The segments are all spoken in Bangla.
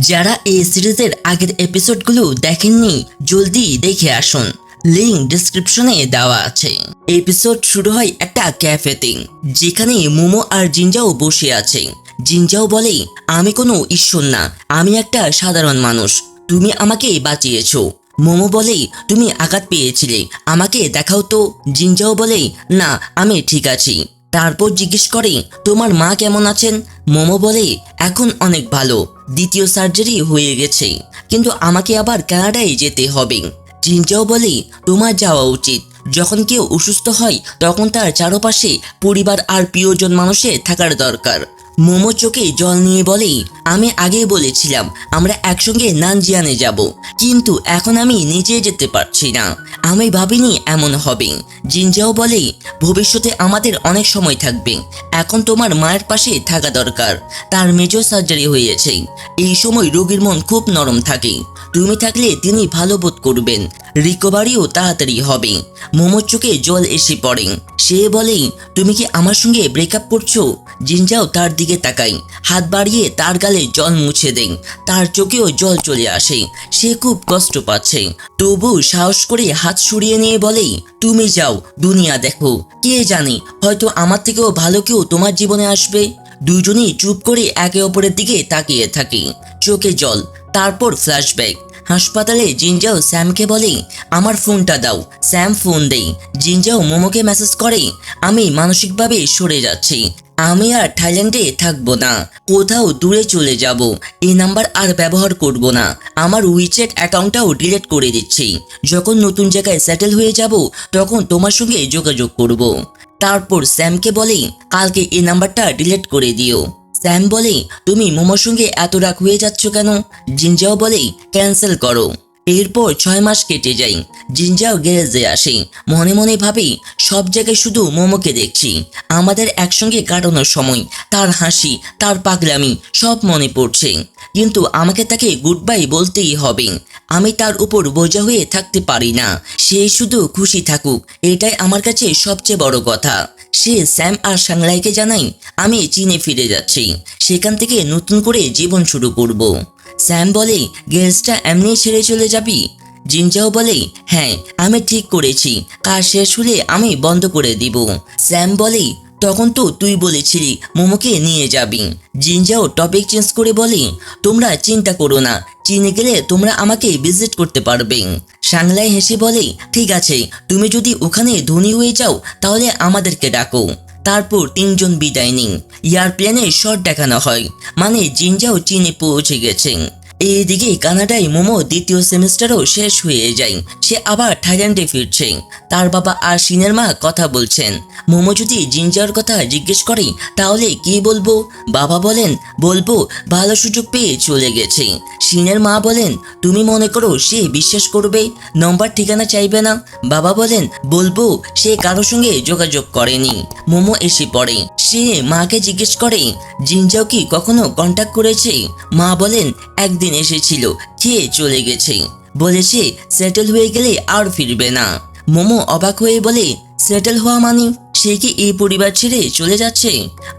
যারা এই সিরিজের আগের এপিসোডগুলো দেখেননি, জলদি দেখে আসুন। লিঙ্ক ডিসক্রিপশনে দেওয়া আছে। এপিসোড শুরু হয় একটা ক্যাফেতে যেখানে মোমো আর জিঞ্জাও বসে আছে। জিঞ্জাও বলে, আমি কোনো ঈশ্বর না, আমি একটা সাধারণ মানুষ, তুমি আমাকে বাঁচিয়েছ। মোমো বলে, তুমি আঘাত পেয়েছিলে, আমাকে দেখাও তো। জিঞ্জাও বলে, না, আমি ঠিক আছি। তারপর জিজ্ঞেস করে, তোমার মা কেমন আছেন? মোমো বলে, এখন অনেক ভালো। দ্বিতীয় সার্জারি হয়ে গেছে। কিন্তু আমাকে আবার কানাডায় যেতে হবে। জিনজাও বলে, তোমার যাওয়া উচিত। যখন কেউ অসুস্থ হয়, তখন তার চারপাশে পরিবার আর প্রিয়জন মানুষের থাকার দরকার। মোমো চোখে জল নিয়ে বলে, আমি আগে বলেছিলাম, আমরা একসঙ্গে নানজিয়ানে যাব। কিন্তু এখন আমি নিজে যেতে পারছি না। আমি ভাবিনি এমন হবে। জিনজাও বলে, ভবিষ্যতে আমাদের অনেক সময় থাকবে। এখন তোমার মায়ের পাশে থাকা দরকার। তার মেজর সার্জারি হয়েছে। এই সময় রোগীর মন খুব নরম থাকে। তুমি থাকলে তিনি ভালো বোধ করবেন। রিকভারিও তাড়াতাড়ি হবে। মোমোর চোখে জল এসে পড়ে। সে বলে, তুমি কি আমার সঙ্গে ব্রেকআপ করছ? জিনজাও তার দিকে তাকাই। হাত বাড়িয়ে তার গালে জল মুছে দেন তার চোখেও জল চলে আসে। সে খুব কষ্ট পাচ্ছে। তবু সাহস করে হাত সরিয়ে নিয়ে বলে, তুমি যাও, দুনিয়া দেখো। কে জানে, হয়তো আমার থেকেও ভালো কেউ তোমার জীবনে আসবে? দুজনেই চুপ করে একে অপরের দিকে তাকিয়ে থাকি। চোখে জল, তারপর ফ্ল্যাশব্যাক হাসপাতালে জিনজাও স্যামকে বলে, আমার ফোনটা দাও, স্যাম ফোন দেই। জিনজাও মোমোকে মেসেজ করে, আমি মানসিকভাবে সরে যাচ্ছি। আমি আর থাইল্যান্ডে থাকব না। কোথাও দূরে চলে যাব। এই নাম্বার আর ব্যবহার করব না। আমার উইচ্যাট অ্যাকাউন্টটাও ডিলেট করে দিচ্ছি। যখন নতুন জায়গায় সেটেল হয়ে যাব, তখন তোমার সঙ্গে যোগাযোগ করব। তারপর স্যামকে বলে কালকে এই নাম্বারটা ডিলিট করে দিও। স্যাম বলে তুমি মোমোর সঙ্গে এত রাগ হয়ে যাচ্ছ কেন? জিনজাও বলে ক্যান্সেল করো। এরপর ছয় মাস কেটে যায়। জিনজাও গ্যারেজে আসে। মনে মনে ভাবি সব জায়গায় শুধু মোমোকে দেখছি। আমাদের একসঙ্গে কাটানোর সময়, তার হাসি, তার পাগলামি, সব মনে পড়ছে। কিন্তু আমাকে তাকে গুড বাই বলতেই হবে। আমি তার উপর বোঝা হয়ে থাকতে পারি না। সে শুধু খুশি থাকুক, এটাই আমার কাছে সবচেয়ে বড় কথা। সে স্যাম আর সাংলাইকে জানাই, আমি চীনে ফিরে যাচ্ছি। সেখান থেকে নতুন করে জীবন শুরু করব। স্যাম বলে গ্যাসটা এমনি ছেড়ে চলে যাবি? জিনজাও বলে হ্যাঁ আমি ঠিক করেছি। কাজ শেষ হলে আমি বন্ধ করে দিব। স্যাম বলে, তখন তো তুই বলেছিলি মোমোকে নিয়ে যাবি। জিনজাও টপিক চেঞ্জ করে বলে, তোমরা চিন্তা করো না, চীনে গেলে তোমরা আমাকে ভিজিট করতে পারবে। সাংলাই হেসে বলে, ঠিক আছে, তুমি যদি ওখানে ধনী হয়ে যাও, তাহলে আমাদেরকে ডাকো। তারপর তিনজন বিদায় নিন। এয়ারপ্লেনে শট দেখানো হয়। মানে জিনজাও চীনে পৌঁছে গেছেন। এইদিকে কানাডায় মোমো দ্বিতীয় সেমিস্টারও শেষ হয়ে যায়। সে আবার থাইল্যান্ডে ফিরছে। তার বাবা আর সিনের মা কথা বলছেন। মোমো যদি জিনজার কথা জিজ্ঞেস করে, তাহলে কি বলব? বাবা বলেন, বলব, ভালো সুযোগ পেয়ে চলে গেছে। সিনের মা বলেন, তুমি মনে করো সে বিশ্বাস করবে? নম্বর ঠিকানা চাইবে না? বাবা বলেন, বলব, সে কারোর সঙ্গে যোগাযোগ করেনি। মোমো এসে পড়ে। সে মাকে জিজ্ঞেস করে, জিনজাও কি কখনো কন্ট্যাক্ট করেছে? মা বলেন, একদিন এসেছিল, খেয়ে চলে গেছে। বলেছে সেটেল হয়ে গেলে আর ফিরবে না। মোমো অবাক হয়ে বলে সেটেল হওয়া মানে সে কি এই পরিবার ছেড়ে চলে যাচ্ছে?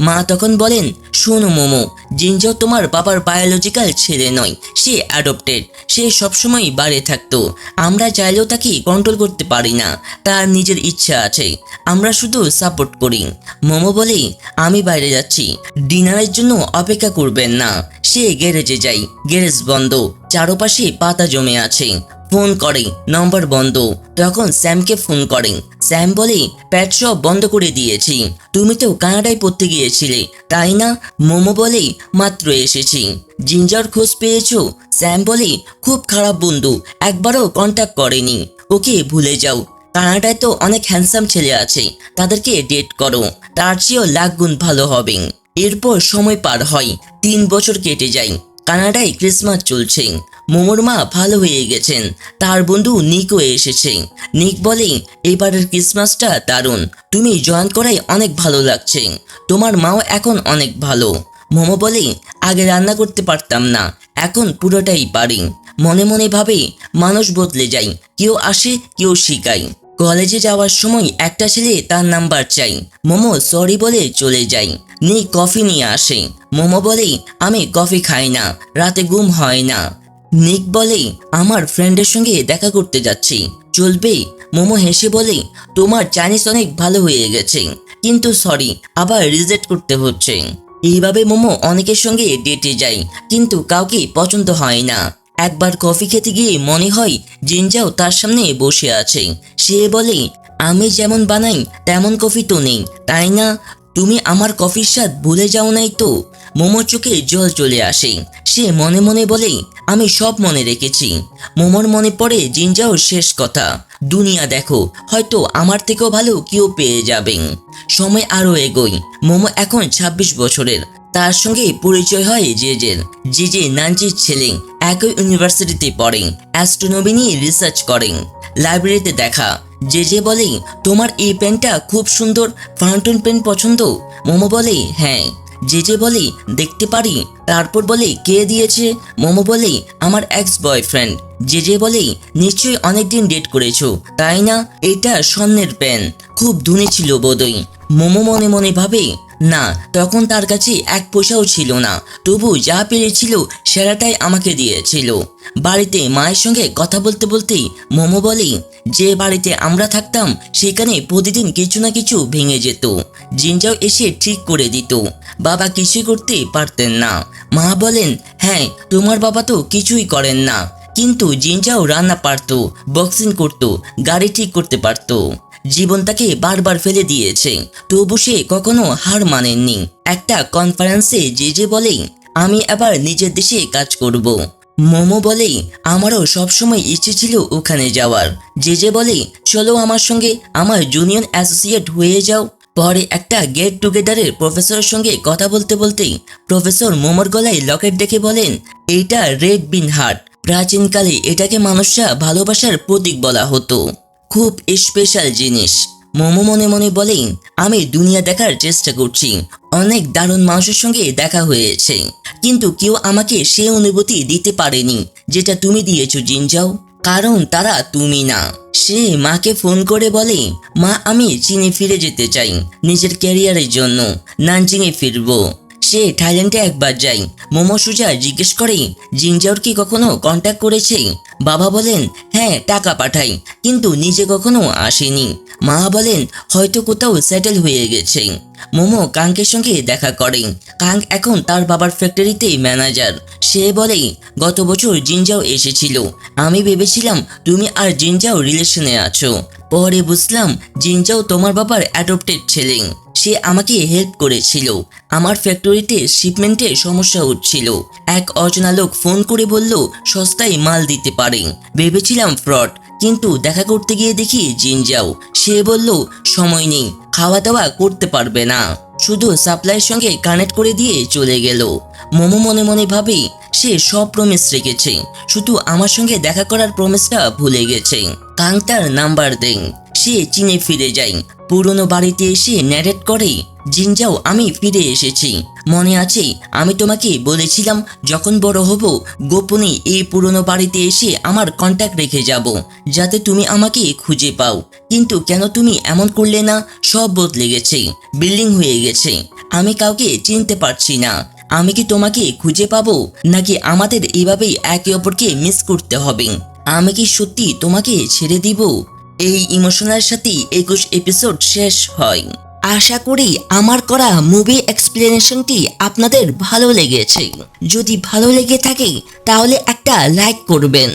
মা তখন বলেন, শোনো মোমো জিনজাও তোমার বাবার বায়োলজিক্যাল ছেলে নয়, সে অ্যাডপ্টেড সে সবসময় বাড়ি থাকতো। আমরা চাইলেও তাকে কন্ট্রোল করতে পারি না, তার নিজের ইচ্ছা আছে, আমরা শুধু সাপোর্ট করি। মোমো বলে, আমি বাইরে যাচ্ছি, ডিনারের জন্য অপেক্ষা করবেন না, সে গ্যারেজে যাই, গ্যারেজ বন্ধ, চারপাশে পাতা জমে আছে ফোন করে, নম্বর বন্ধ। তখন স্যামকে ফোন করেন স্যাম বলে প্যাট সব বন্ধ করে দিয়েছি। তুমি তো কানাডায় পড়তে গিয়েছিলে, তাই না? মোমো বলে, মাত্র এসেছি। জিঞ্জার খোঁজ পেয়েছ? স্যাম বলে, খুব খারাপ বন্ধু, একবারও কন্ট্যাক্ট করেনি। ওকে ভুলে যাও। কানাডায় তো অনেক হ্যান্ডসাম ছেলে আছে, তাদেরকে ডেট করো। তার চেয়েও লাখ গুণ ভালো হবে। এরপর সময় পার হয়, তিন বছর কেটে যায়। কানাডায় ক্রিসমাস চলছে মোমোর মা ভালো হয়ে গেছেন। তার বন্ধু নিকও এসেছে। নিক বলে এবারের ক্রিসমাসটা দারুণ। তুমি জয়েন করাই অনেক ভালো লাগছে। তোমার মাও এখন অনেক ভালো। মোমো বলে, আগে রান্না করতে পারতাম না। এখন পুরোটাই পারি মনে মনে ভাবে, মানুষ বদলে যায়। কেউ আসে, কেউ শিখায়। কলেজে যাওয়ার সময় একটা ছেলে তার নাম্বার চাই। মোমো সরি বলে চলে যায়। নিক কফি নিয়ে আসে। মোমো বলে, আমি কফি খাই না, রাতে ঘুম হয় না। নিক বলে, আমার ফ্রেন্ডের সঙ্গে দেখা করতে যাচ্ছি। চলবে। মোমো হেসে বলে, তোমার চাইনিজ অনেক ভালো হয়ে গেছে, কিন্তু সরি, আবার রিজেক্ট করতে হচ্ছে। এইভাবে মোমো অনেকের সঙ্গে ডেটে যায়, কিন্তু কাউকে পছন্দ হয় না। একবার কফি খেতে গিয়ে মনে হয় জিনজাও তার সামনে বসে আছে। সে বলে, আমি যেমন বানাই, তেমন কফি তো নেই, তাই না? তুমি আমার কফির স্বাদ ভুলে যাও নাই তো? মোমোর চোখে জল চলে আসে। সে মনে মনে বলে, আমি সব মনে রেখেছি। মোমোর মনে পড়ে জিনজাও শেষ কথা। দুনিয়া দেখো, হয়তো আমার থেকেও ভালো কেউ পেয়ে যাবেন সময় আরও এগোই মোমো এখন ২৬ বছরের। তার সঙ্গে পরিচয় হয় জেজের। যে নানজির ছেলে, একই ইউনিভার্সিটিতে পড়েন অ্যাস্ট্রোনমি নিয়ে রিসার্চ করেন লাইব্রেরিতে দেখা। যে যে বলে, তোমার এই পেনটা খুব সুন্দর, ফাউন্টেন পেন পছন্দ? মোমো বলে হ্যাঁ। যে যে বলে, দেখতে পারি। তারপর বলে, কে দিয়েছে? মোমো বলে, আমার এক্স বয়ফ্রেন্ড যে যে বলে, নিশ্চয়ই অনেকদিন ডেট করেছ। তাই না? এটা স্বর্ণের পেন। খুব ধুনে ছিল বোধই মোমো মনে মনে ভাবে না, তখন তার কাছে এক পয়সাও ছিল না। তবু যা পেরেছিল সেরাটাই আমাকে দিয়েছিল। বাড়িতে মায়ের সঙ্গে কথা বলতে বলতেই মোমো বলে, যে বাড়িতে আমরা থাকতাম, সেখানে প্রতিদিন কিছু না কিছু ভেঙে যেত। জিনজাও এসে ঠিক করে দিত। বাবা কিছুই করতে পারতেন না। মা বলেন হ্যাঁ তোমার বাবা তো কিছুই করেন না। কিন্তু জিনজাও রান্না পারতো, বক্সিং করতো, গাড়ি ঠিক করতে পারতো। জীবন তাকে বারবার ফেলে দিয়েছে। তবু সে কখনো হার মানেননি। একটা কনফারেন্সে যে যে বলে, আমি আবার নিজের দেশে কাজ করব। মোমো বলে, আমারও সবসময় ইচ্ছে ছিল ওখানে যাওয়ার। যে যে বলে, চলো আমার সঙ্গে আমার জুনিয়র অ্যাসোসিয়েট হয়ে যাও। পরে একটা গেট টুগেদারের প্রফেসরের সঙ্গে কথা বলতে বলতেই প্রফেসর মোমোর গলায় লকেট দেখে বলেন, এইটা রেড বিন হার্ট প্রাচীনকালে এটাকে মানুষরা ভালোবাসার প্রতীক বলা হতো। খুব স্পেশাল জিনিস। মোমো মনে মনে বলেন আমি দুনিয়া দেখার চেষ্টা করছি। অনেক দারুণ মানুষের সঙ্গে দেখা হয়েছে। কিন্তু কেউ আমাকে সে অনুভূতি দিতে পারেনি, যেটা তুমি দিয়েছ জিনজাও কারণ তারা তুমি না। সে মাকে ফোন করে বলে, মা, আমি চীনে ফিরে যেতে চাই, নিজের ক্যারিয়ারের জন্য। নানজিংয়ে ফিরবো। সে থাইল্যান্ডে একবার যায়। মোমো সুজা জিজ্ঞেস করে জিনজাওর কি কখনো কন্ট্যাক্ট করেছে? বাবা বলেন হ্যাঁ টাকা পাঠাই। কিন্তু নিজে কখনো আসেনি। মা বলেন, হয়তো কোথাও সেটেল হয়ে গেছে। মোমো কাঙ্কের সঙ্গে দেখা করেন কাঙ্ক এখন তার বাবার ফ্যাক্টরিতে ম্যানেজার সে বলে, গত বছর জিনজাও এসেছিল। আমি ভেবেছিলাম তুমি আর জিনজাও রিলেশনে আছো। পরে বুঝলাম জিনজাও তোমার বাবার অ্যাডপ্টেড ছেলে। সে আমাকে হেল্প করেছিল। আমার ফ্যাক্টরিতে শিপমেন্টে সমস্যা হচ্ছিল। এক অচেনা লোক ফোন করে বলল, সস্তায় মাল দিতে পারে। ভেবেছিলাম ফ্রড কিন্তু দেখা করতে গিয়ে দেখি জিনজাও। সে বলল, সময় নেই খাওয়া দাওয়া করতে পারবে না। শুধু সাপ্লাইয়ের সঙ্গে কানেক্ট করে দিয়ে চলে গেল। মোমো মনে মনে ভাবে সে সব প্রমিস রেখেছে। শুধু আমার সঙ্গে দেখা করার প্রমিসটা ভুলে গেছে। কাং তার নাম্বার দেন। সে চীনে ফিরে যায় পুরনো বাড়িতে এসে ন্যারেট করে জিনজাও আমি ফিরে এসেছি। মনে আছে, আমি তোমাকে বলেছিলাম, যখন বড় হব, গোপনে এই পুরনো বাড়িতে এসে আমার কন্ট্যাক্ট রেখে যাব, যাতে তুমি আমাকে খুঁজে পাও। কিন্তু কেন তুমি এমন করলে না? সব বদলে গেছে, বিল্ডিং হয়ে গেছে। আমি কাউকে চিনতে পারছি না। আমি কি তোমাকে খুঁজে পাবো? নাকি আমাদের এভাবেই একে অপরকে মিস করতে হবে? আমি কি সত্যি তোমাকে ছেড়ে দিব? এই ইমোশনাল সাথে একুশ এপিসোড শেষ হয়। আশা করি আমার করা মুভি এক্সপ্লেনেশনটি আপনাদের ভালো লেগেছে। যদি ভালো লেগে থাকে, তাহলে একটা লাইক করবেন।